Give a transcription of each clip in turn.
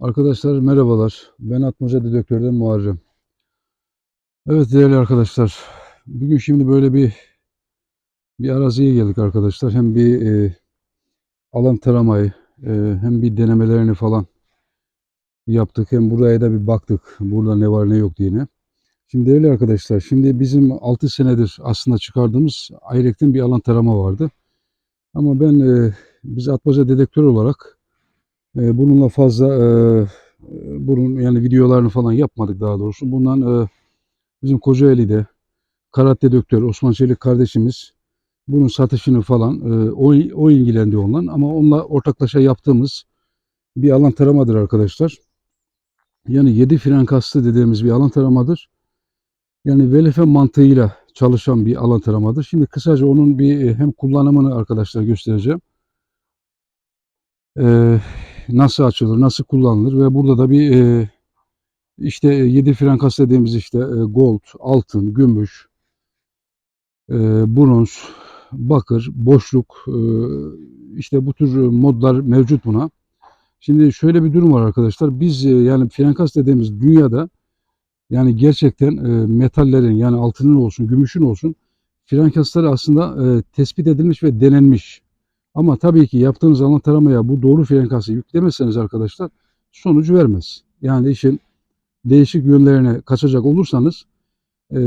Arkadaşlar merhabalar. Ben Atmaca Dedektör'den Muharrem. Evet değerli arkadaşlar. Bugün şimdi böyle bir bir araziye geldik arkadaşlar. Hem bir e, alan taramayı e, hem bir denemelerini falan yaptık. Hem buraya da bir baktık. Burada ne var ne yok diye. Şimdi değerli arkadaşlar şimdi bizim 6 senedir aslında çıkardığımız Ayrek'ten bir alan tarama vardı. Ama ben e, biz Atmaca Dedektör olarak e, bununla fazla e, bunun yani videolarını falan yapmadık daha doğrusu. Bundan e, bizim Kocaeli'de Karat Dedektör Osman Çelik kardeşimiz bunun satışını falan e, o, o ilgilendi ondan ama onunla ortaklaşa yaptığımız bir alan taramadır arkadaşlar. Yani 7 frenkaslı dediğimiz bir alan taramadır. Yani VLF mantığıyla çalışan bir alan taramadır. Şimdi kısaca onun bir e, hem kullanımını arkadaşlar göstereceğim. Ee, nasıl açılır, nasıl kullanılır ve burada da bir e, işte 7 frenkas dediğimiz işte e, gold, altın, gümüş, e, bronz, bakır, boşluk e, işte bu tür modlar mevcut buna. Şimdi şöyle bir durum var arkadaşlar. Biz e, yani frenkas dediğimiz dünyada yani gerçekten e, metallerin yani altının olsun, gümüşün olsun frenkasları aslında e, tespit edilmiş ve denenmiş. Ama tabii ki yaptığınız alan taramaya bu doğru frekansı yüklemezseniz arkadaşlar sonucu vermez. Yani işin değişik yönlerine kaçacak olursanız e,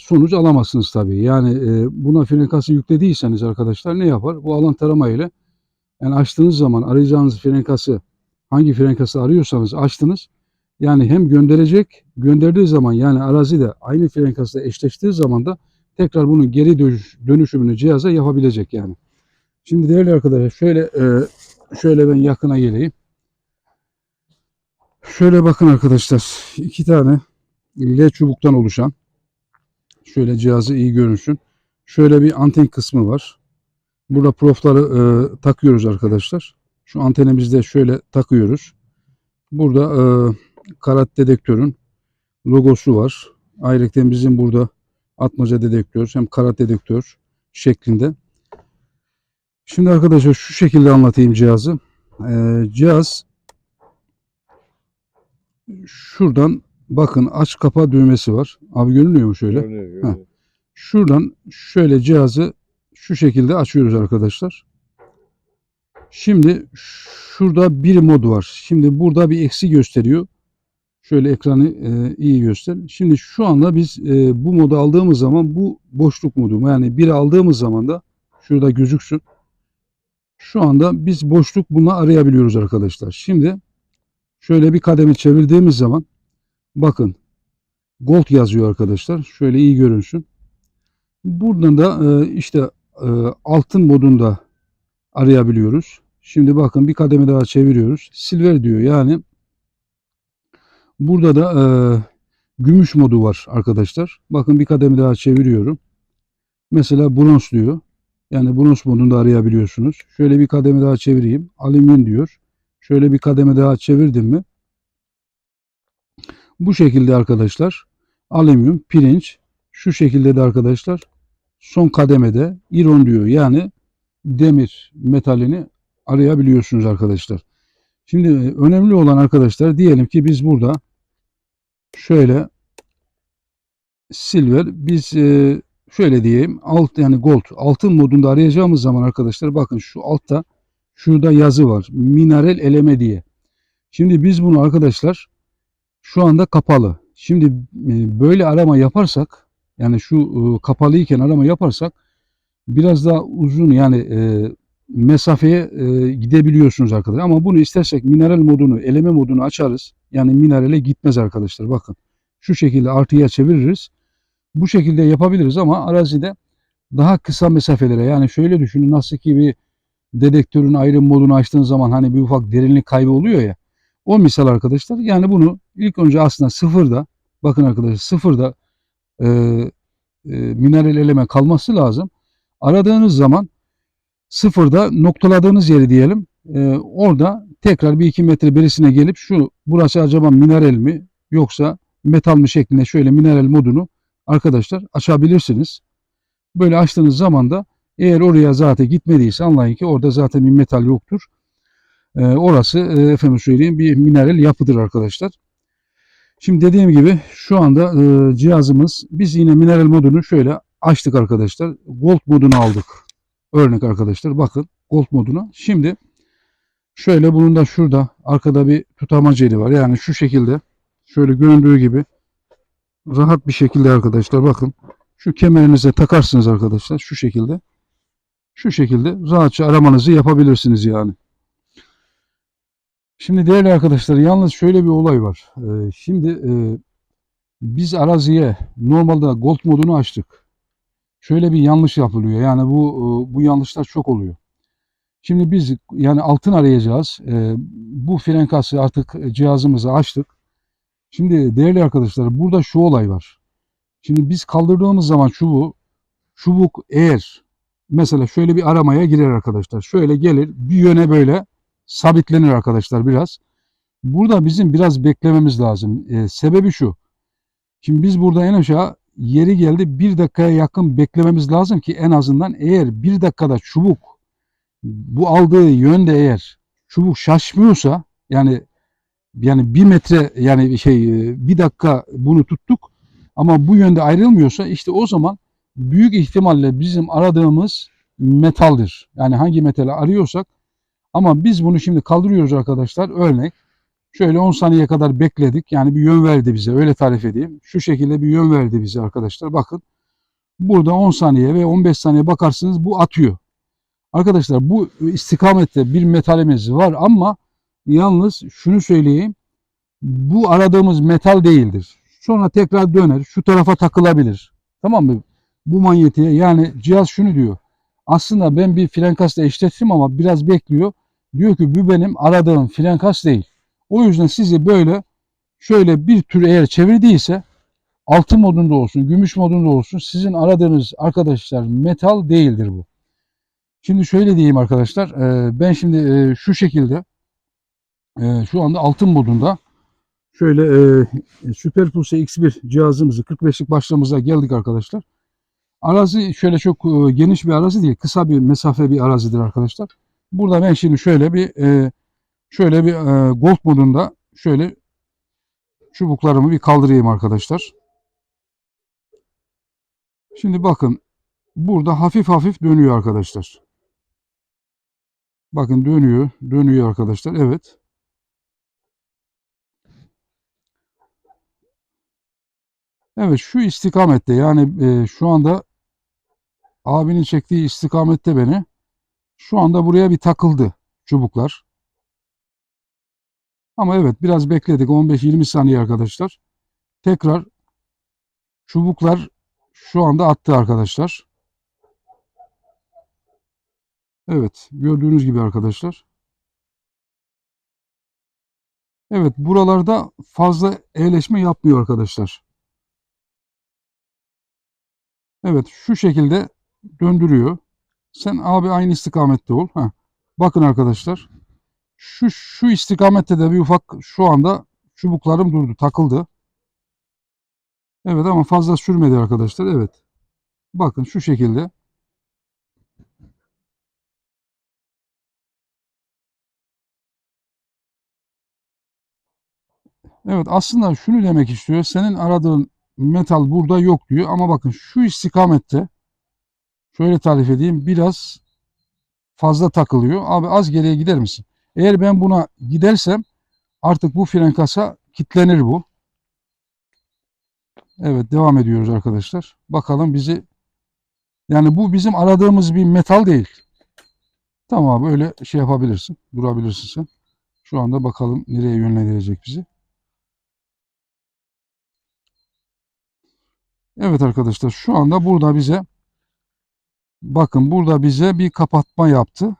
sonuç alamazsınız tabii. Yani e, buna frekansı yüklediyseniz arkadaşlar ne yapar? Bu alan tarama ile yani açtığınız zaman arayacağınız frekansı hangi frekansı arıyorsanız açtınız. Yani hem gönderecek, gönderdiği zaman yani arazide aynı frekansla eşleştiği zaman da tekrar bunun geri dönüş, dönüşümünü cihaza yapabilecek yani. Şimdi değerli arkadaşlar şöyle e, şöyle ben yakına geleyim. Şöyle bakın arkadaşlar iki tane L çubuktan oluşan şöyle cihazı iyi görünsün. Şöyle bir anten kısmı var. Burada profları e, takıyoruz arkadaşlar. Şu antenimizde şöyle takıyoruz. Burada e, karat dedektörün logosu var. Ayrıca bizim burada atmaca dedektör hem karat dedektör şeklinde. Şimdi arkadaşlar şu şekilde anlatayım cihazı. Ee, cihaz şuradan bakın aç kapa düğmesi var. Abi görünüyor mu şöyle? Görünüyor, görünüyor. Şuradan şöyle cihazı şu şekilde açıyoruz arkadaşlar. Şimdi şurada bir mod var. Şimdi burada bir eksi gösteriyor. Şöyle ekranı e, iyi göster. Şimdi şu anda biz e, bu modu aldığımız zaman bu boşluk modu. Yani bir aldığımız zaman da şurada gözüksün. Şu anda biz boşluk bunu arayabiliyoruz arkadaşlar. Şimdi şöyle bir kademe çevirdiğimiz zaman bakın gold yazıyor arkadaşlar. Şöyle iyi görünsün. Buradan da e, işte e, altın modunda arayabiliyoruz. Şimdi bakın bir kademe daha çeviriyoruz. Silver diyor. Yani burada da e, gümüş modu var arkadaşlar. Bakın bir kademe daha çeviriyorum. Mesela bronz diyor. Yani bronz modunda arayabiliyorsunuz. Şöyle bir kademe daha çevireyim. Alüminyum diyor. Şöyle bir kademe daha çevirdim mi? Bu şekilde arkadaşlar alüminyum, pirinç şu şekilde de arkadaşlar son kademede iron diyor. Yani demir metalini arayabiliyorsunuz arkadaşlar. Şimdi önemli olan arkadaşlar diyelim ki biz burada şöyle silver biz e, şöyle diyeyim alt yani gold altın modunda arayacağımız zaman arkadaşlar bakın şu altta şurada yazı var. Mineral eleme diye. Şimdi biz bunu arkadaşlar şu anda kapalı. Şimdi e, böyle arama yaparsak yani şu e, kapalıyken arama yaparsak biraz daha uzun yani e, mesafeye gidebiliyorsunuz arkadaşlar. Ama bunu istersek mineral modunu, eleme modunu açarız. Yani minerale gitmez arkadaşlar. Bakın şu şekilde artıya çeviririz. Bu şekilde yapabiliriz ama arazide daha kısa mesafelere yani şöyle düşünün nasıl ki bir dedektörün ayrım modunu açtığınız zaman hani bir ufak derinlik kaybı oluyor ya. O misal arkadaşlar yani bunu ilk önce aslında sıfırda bakın arkadaşlar sıfırda e, e, mineral eleme kalması lazım. Aradığınız zaman sıfırda noktaladığınız yeri diyelim e, orada tekrar bir iki metre berisine gelip şu burası acaba mineral mi yoksa metal mi şeklinde şöyle mineral modunu arkadaşlar açabilirsiniz. Böyle açtığınız zaman da eğer oraya zaten gitmediyse anlayın ki orada zaten bir metal yoktur. E, orası e, efendim söyleyeyim bir mineral yapıdır arkadaşlar. Şimdi dediğim gibi şu anda e, cihazımız biz yine mineral modunu şöyle açtık arkadaşlar. Gold modunu aldık. Örnek arkadaşlar bakın gold modunu. Şimdi şöyle bunun da şurada arkada bir tutamaç yeri var. Yani şu şekilde şöyle göründüğü gibi rahat bir şekilde arkadaşlar bakın şu kemerinize takarsınız arkadaşlar şu şekilde. Şu şekilde rahatça aramanızı yapabilirsiniz yani. Şimdi değerli arkadaşlar yalnız şöyle bir olay var. Ee, şimdi e, biz araziye normalde gold modunu açtık. Şöyle bir yanlış yapılıyor. Yani bu e, bu yanlışlar çok oluyor. Şimdi biz yani altın arayacağız. E, bu frenkası artık cihazımızı açtık. Şimdi değerli arkadaşlar burada şu olay var. Şimdi biz kaldırdığımız zaman çubuğu çubuk eğer mesela şöyle bir aramaya girer arkadaşlar. Şöyle gelir bir yöne böyle sabitlenir arkadaşlar biraz. Burada bizim biraz beklememiz lazım. Ee, sebebi şu. Şimdi biz burada en aşağı yeri geldi bir dakikaya yakın beklememiz lazım ki en azından eğer bir dakikada çubuk bu aldığı yönde eğer çubuk şaşmıyorsa yani yani bir metre yani şey bir dakika bunu tuttuk ama bu yönde ayrılmıyorsa işte o zaman büyük ihtimalle bizim aradığımız metaldir. Yani hangi metali arıyorsak ama biz bunu şimdi kaldırıyoruz arkadaşlar. Örnek şöyle 10 saniye kadar bekledik. Yani bir yön verdi bize öyle tarif edeyim. Şu şekilde bir yön verdi bize arkadaşlar. Bakın burada 10 saniye ve 15 saniye bakarsınız bu atıyor. Arkadaşlar bu istikamette bir metalimiz var ama yalnız şunu söyleyeyim. Bu aradığımız metal değildir. Sonra tekrar döner. Şu tarafa takılabilir. Tamam mı? Bu manyetiğe yani cihaz şunu diyor. Aslında ben bir frenkasla eşlettim ama biraz bekliyor. Diyor ki bu benim aradığım frenkas değil. O yüzden sizi böyle şöyle bir tür eğer çevirdiyse altın modunda olsun, gümüş modunda olsun sizin aradığınız arkadaşlar metal değildir bu. Şimdi şöyle diyeyim arkadaşlar. Ben şimdi şu şekilde şu anda altın modunda şöyle Super Pulse X1 cihazımızı 45'lik başlığımıza geldik arkadaşlar. Arazi şöyle çok geniş bir arazi değil. Kısa bir mesafe bir arazidir arkadaşlar. Burada ben şimdi şöyle bir şöyle bir Gold modunda şöyle çubuklarımı bir kaldırayım arkadaşlar. Şimdi bakın burada hafif hafif dönüyor arkadaşlar. Bakın dönüyor. Dönüyor arkadaşlar. Evet. Evet şu istikamette yani e, şu anda abinin çektiği istikamette beni şu anda buraya bir takıldı çubuklar. Ama evet biraz bekledik 15-20 saniye arkadaşlar. Tekrar çubuklar şu anda attı arkadaşlar. Evet gördüğünüz gibi arkadaşlar. Evet buralarda fazla eğleşme yapmıyor arkadaşlar. Evet şu şekilde döndürüyor. Sen abi aynı istikamette ol. Heh. Bakın arkadaşlar. Şu, şu istikamette de bir ufak şu anda çubuklarım durdu. Takıldı. Evet ama fazla sürmedi arkadaşlar. Evet. Bakın şu şekilde. Evet aslında şunu demek istiyor. Senin aradığın metal burada yok diyor. Ama bakın şu istikamette şöyle tarif edeyim. Biraz fazla takılıyor. Abi az geriye gider misin? Eğer ben buna gidersem artık bu fren kasa kilitlenir bu. Evet devam ediyoruz arkadaşlar. Bakalım bizi yani bu bizim aradığımız bir metal değil. Tamam abi öyle şey yapabilirsin. Durabilirsin sen. Şu anda bakalım nereye yönlendirecek bizi. Evet arkadaşlar şu anda burada bize bakın burada bize bir kapatma yaptı.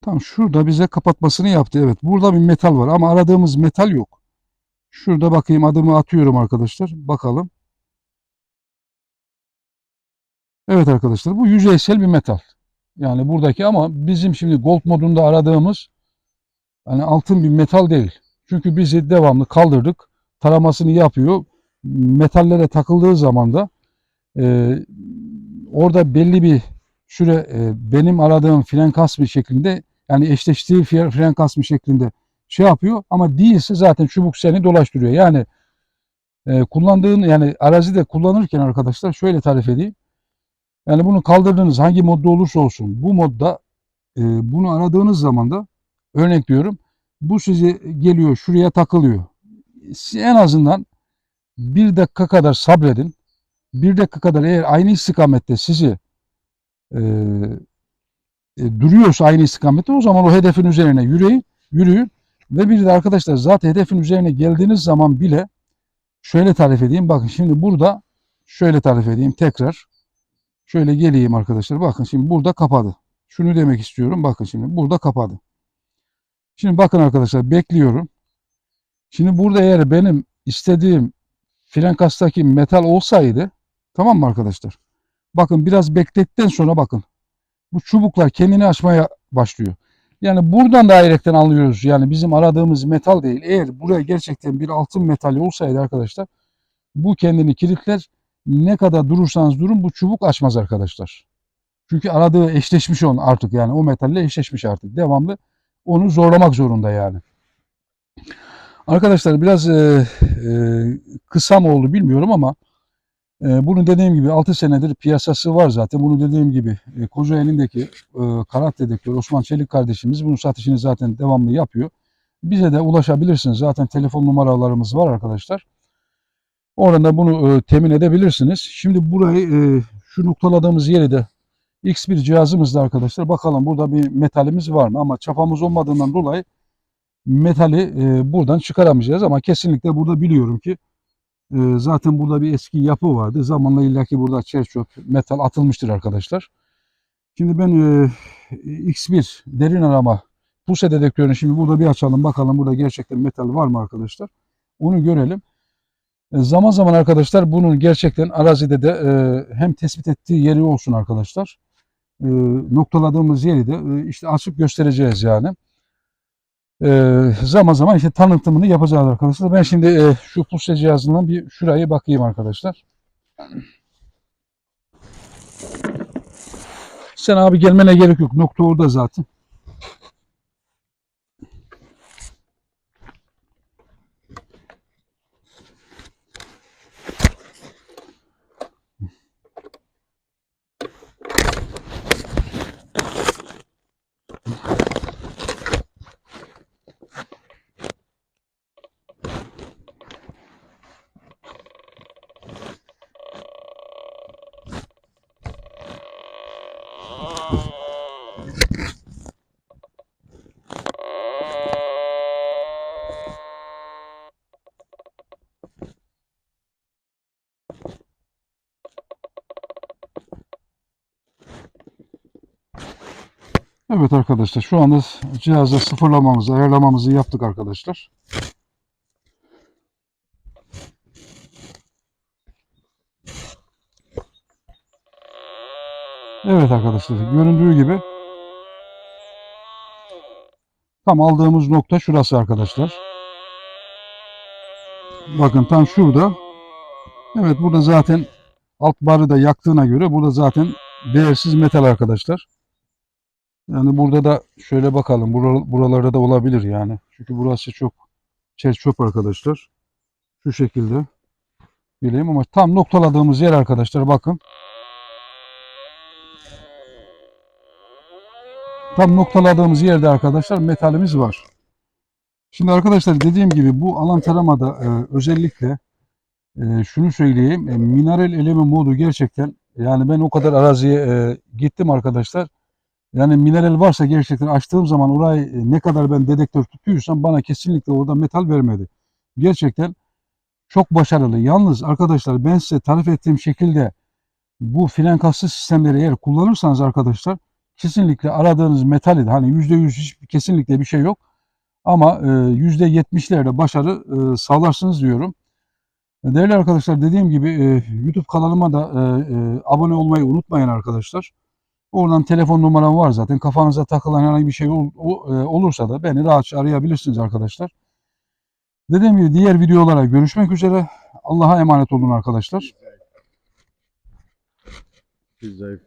Tam şurada bize kapatmasını yaptı. Evet burada bir metal var ama aradığımız metal yok. Şurada bakayım adımı atıyorum arkadaşlar. Bakalım. Evet arkadaşlar bu yüzeysel bir metal. Yani buradaki ama bizim şimdi gold modunda aradığımız yani altın bir metal değil. Çünkü bizi devamlı kaldırdık. Taramasını yapıyor. Metallere takıldığı zaman da e, orada belli bir süre e, benim aradığım fren kasmi şeklinde yani eşleştiği fre- fren kasmi şeklinde şey yapıyor ama değilse zaten çubuk seni dolaştırıyor. Yani e, kullandığın yani arazide kullanırken arkadaşlar şöyle tarif edeyim. Yani bunu kaldırdığınız hangi modda olursa olsun bu modda e, bunu aradığınız zaman da örnek diyorum bu size geliyor şuraya takılıyor. Siz en azından bir dakika kadar sabredin. Bir dakika kadar eğer aynı istikamette sizi e, e, duruyorsa aynı istikamette o zaman o hedefin üzerine yürüyün, yürüyün ve bir de arkadaşlar zaten hedefin üzerine geldiğiniz zaman bile şöyle tarif edeyim. Bakın şimdi burada şöyle tarif edeyim tekrar. Şöyle geleyim arkadaşlar. Bakın şimdi burada kapadı. Şunu demek istiyorum. Bakın şimdi burada kapadı. Şimdi bakın arkadaşlar bekliyorum. Şimdi burada eğer benim istediğim fren kastaki metal olsaydı tamam mı arkadaşlar? Bakın biraz beklettikten sonra bakın. Bu çubuklar kendini açmaya başlıyor. Yani buradan da direkten alıyoruz. Yani bizim aradığımız metal değil. Eğer buraya gerçekten bir altın metali olsaydı arkadaşlar bu kendini kilitler. Ne kadar durursanız durun bu çubuk açmaz arkadaşlar. Çünkü aradığı eşleşmiş on artık yani o metalle eşleşmiş artık. Devamlı onu zorlamak zorunda yani. Arkadaşlar biraz e, e, kısa mı oldu bilmiyorum ama e, bunu dediğim gibi 6 senedir piyasası var zaten. Bunu dediğim gibi e, Kocaeli'ndeki e, kanat dedektör Osman Çelik kardeşimiz bunun satışını zaten devamlı yapıyor. Bize de ulaşabilirsiniz. Zaten telefon numaralarımız var arkadaşlar. Oradan da bunu e, temin edebilirsiniz. Şimdi burayı e, şu noktaladığımız yeri de X1 cihazımızda arkadaşlar bakalım burada bir metalimiz var mı? Ama çapamız olmadığından dolayı metali e, buradan çıkaramayacağız ama kesinlikle burada biliyorum ki e, zaten burada bir eski yapı vardı. Zamanla illaki burada çer çöp metal atılmıştır arkadaşlar. Şimdi ben e, X1 derin arama puse dedektörünü şimdi burada bir açalım bakalım burada gerçekten metal var mı arkadaşlar. Onu görelim. E, Zaman zaman arkadaşlar bunun gerçekten arazide de e, hem tespit ettiği yeri olsun arkadaşlar. E, noktaladığımız yeri de e, işte açıp göstereceğiz yani. E, zaman zaman işte tanıtımını yapacağız arkadaşlar. Ben şimdi e, şu pulse cihazından bir şuraya bakayım arkadaşlar. Sen abi gelmene gerek yok. Nokta orada zaten. Evet arkadaşlar şu anda cihazda sıfırlamamızı, ayarlamamızı yaptık arkadaşlar. Evet arkadaşlar göründüğü gibi tam aldığımız nokta şurası arkadaşlar. Bakın tam şurada. Evet burada zaten alt barı da yaktığına göre burada zaten değersiz metal arkadaşlar. Yani burada da şöyle bakalım. Bura- Buralarda da olabilir yani. Çünkü burası çok çer çöp arkadaşlar. Şu şekilde. Bileyim ama tam noktaladığımız yer arkadaşlar bakın. Tam noktaladığımız yerde arkadaşlar metalimiz var. Şimdi arkadaşlar dediğim gibi bu alan taramada e, özellikle e, şunu söyleyeyim. E, mineral eleme modu gerçekten yani ben o kadar araziye e, gittim arkadaşlar. Yani mineral varsa gerçekten açtığım zaman orayı e, ne kadar ben dedektör tutuyorsam bana kesinlikle orada metal vermedi. Gerçekten çok başarılı. Yalnız arkadaşlar ben size tarif ettiğim şekilde bu fren kası sistemleri eğer kullanırsanız arkadaşlar kesinlikle aradığınız metali de hani %100 hiç kesinlikle bir şey yok. Ama e, %70'lerde başarı e, sağlarsınız diyorum. Değerli arkadaşlar dediğim gibi e, YouTube kanalıma da e, e, abone olmayı unutmayın arkadaşlar. Oradan telefon numaram var zaten. Kafanıza takılan herhangi bir şey ol- o- e, olursa da beni rahatça arayabilirsiniz arkadaşlar. Dediğim gibi diğer videolara görüşmek üzere. Allah'a emanet olun arkadaşlar. Biz zayıf